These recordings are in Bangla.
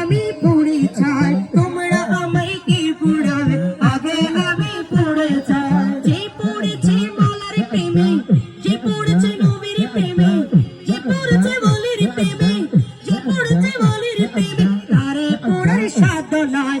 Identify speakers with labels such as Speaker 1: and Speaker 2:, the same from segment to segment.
Speaker 1: আমি পুরি চাই। তোমরা আমায় কি পুরাবে আগে আমি পুরে চাই। যে পড়েছে মালার প্রেমে, যে সাধনায়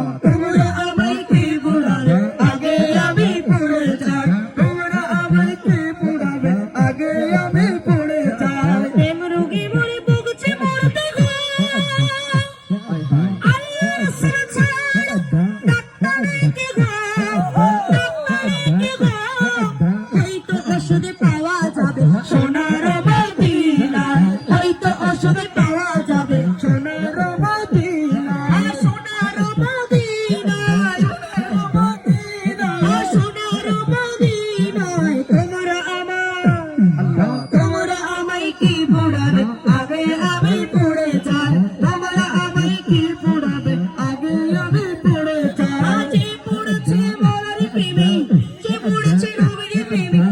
Speaker 1: Yeah. যে বলেছেন অভিনয় প্রেমিক